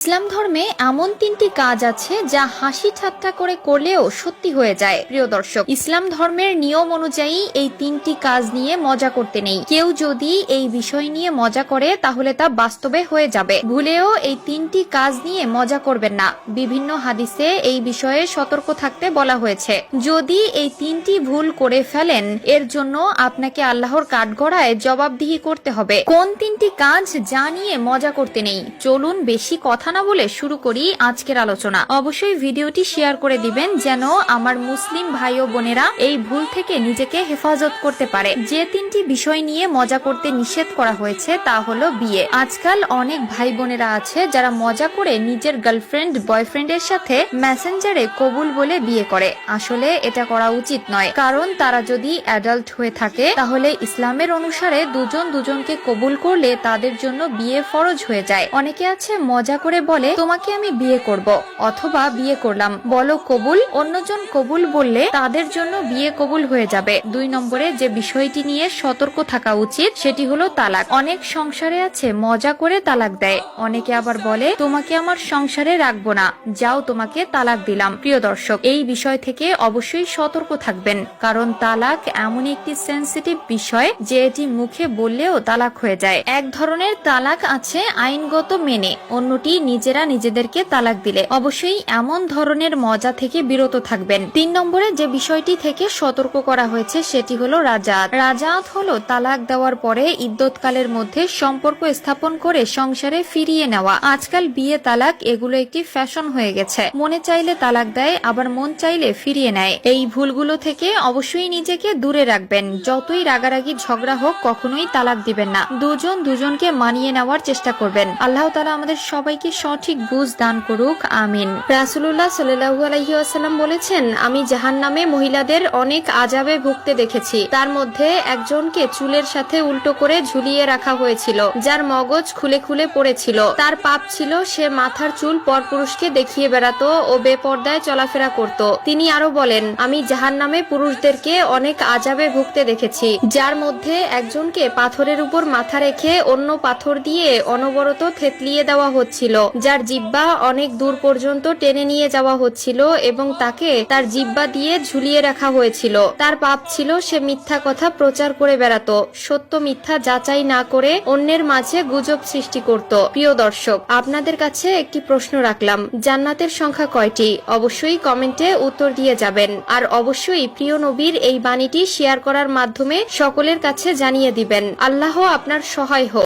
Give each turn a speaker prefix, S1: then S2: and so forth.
S1: ইসলাম ধর্মে এমন তিনটি কাজ আছে যা হাসি ঠাট্টা করে করলেও সত্যি হয়ে যায়, প্রিয় দর্শক। ইসলাম ধর্মের নিয়ম অনুযায়ী এই তিনটি কাজ নিয়ে মজা করতে নেই। কেউ যদি এই বিষয় নিয়ে মজা করে, তাহলে তা বাস্তবে হয়ে যাবে। ভুলেও এই তিনটি কাজ নিয়ে মজা করবেন না। বিভিন্ন হাদিসে এই বিষয়ে সতর্ক থাকতে বলা হয়েছে। যদি এই তিনটি ভুল করে ফেলেন, এর জন্য আপনাকে আল্লাহর কাঠগড়ায় জবাবদিহি করতে হবে। কোন তিনটি কাজ যা নিয়ে মজা করতে নেই? চলুন বেশি কথা না বলে শুরু করি আজকের আলোচনা। অবশ্যই ভিডিওটি শেয়ার করে দিবেন যেন আমার মুসলিম ভাই ও বোনেরা এই ভুল থেকে নিজেকে হেফাজত করতে পারে। যে তিনটি বিষয় নিয়ে মজা করতে নিষেধ করা হয়েছে তা হলো বিয়ে। আজকাল অনেক ভাই বোনেরা আছে যারা মজা করে নিজের গার্লফ্রেন্ড বয়ফ্রেন্ডের সাথে মেসেঞ্জারে কবুল বলে বিয়ে করে। আসলে এটা করা উচিত নয়। কারণ তারা যদি অ্যাডাল্ট হয়ে থাকে, তাহলে ইসলামের অনুসারে দুজন দুজনকে কবুল করলে তাদের জন্য বিয়ে ফরজ হয়ে যায়। অনেকে আছে মজা করে বলে, তোমাকে আমি বিয়ে করব অথবা বিয়ে করলাম। বলো, কবুল? অন্যজন কবুল বললে, তাদের জন্য বিয়ে কবুল হয়ে যাবে। দুই নম্বরে, যে বিষয়টি নিয়ে সতর্ক থাকা উচিত, সেটি হলো তালাক। অনেক সংসারে আছে, মজা করে তালাক দেয়। অনেকে আবার বলে, তোমাকে আমার সংসারে রাখব না, যাও তোমাকে তালাক দিলাম। প্রিয় দর্শক, এই বিষয় থেকে অবশ্যই সতর্ক থাকবেন, কারণ তালাক এমন একটি সেন্সিটিভ বিষয়, যে এটি মুখে বললেও তালাক হয়ে যায়। এক ধরনের তালাক আছে আইনগত মেনে, অন্যটি নিজেরা নিজেদেরকে তালাক দিলে। অবশ্যই এমন ধরনের মজা থেকে বিরত থাকবেন। তিন নম্বরে যে বিষয়টি থেকে সতর্ক করা হয়েছে সেটি হলো রাজাত। রাজাত হলো তালাক দেওয়ার পরে ইদ্যৎকালের মধ্যে সম্পর্ক স্থাপন করে সংসারে ফিরিয়ে নেওয়া। আজকাল বিয়ে তালাক এগুলো একটি ফ্যাশন হয়ে গেছে। মনে চাইলে তালাক দেয়, আবার মন চাইলে ফিরিয়ে নেয়। এই ভুলগুলো থেকে অবশ্যই নিজেকে দূরে রাখবেন। যতই রাগারাগি ঝগড়া হোক, কখনোই তালাক দিবেন না। দুজন দুজনকে মানিয়ে নেওয়ার চেষ্টা করবেন। আল্লাহ তালা আমাদের সবাইকে সঠিক বুঝ দান করুক, আমিন। রাসুল্লাহ সাল্লাহু আলহিউসাল্লাম বলেছেন, আমি জাহান নামে মহিলাদের অনেক আজাবে ভুগতে দেখেছি। তার মধ্যে একজনকে চুলের সাথে উল্টো করে ঝুলিয়ে রাখা হয়েছিল, যার মগজ খুলে খুলে পড়েছিল। তার পাপ ছিল, সে মাথার চুল পরপুরুষকে দেখিয়ে বেড়াতো ও বেপর্দায় চলাফেরা করত। তিনি আরও বলেন, আমি জাহান নামে পুরুষদেরকে অনেক আজাবে ভুগতে দেখেছি, যার মধ্যে একজনকে পাথরের উপর মাথা রেখে অন্য পাথর দিয়ে অনবরত থেতলিয়ে দেওয়া হচ্ছিল। যার জিব্বা অনেক দূর পর্যন্ত টেনে নিয়ে যাওয়া হচ্ছিল এবং তাকে তার জিব্বা দিয়ে ঝুলিয়ে রাখা হয়েছিল। তার পাপ ছিল সে মিথ্যা কথা প্রচার করে বেড়াতো। সত্য মিথ্যা যাচাই না করে অন্যের মাঝে গুজব সৃষ্টি করত। প্রিয় দর্শক, আপনাদের কাছে একটি প্রশ্ন রাখলাম। জান্নাতের সংখ্যা কয়টি? অবশ্যই কমেন্টে উত্তর দিয়ে যাবেন। আর অবশ্যই প্রিয় নবীর এই বাণীটি শেয়ার করার মাধ্যমে সকলের কাছে জানিয়ে দিবেন। আল্লাহ আপনার সহায় হোক।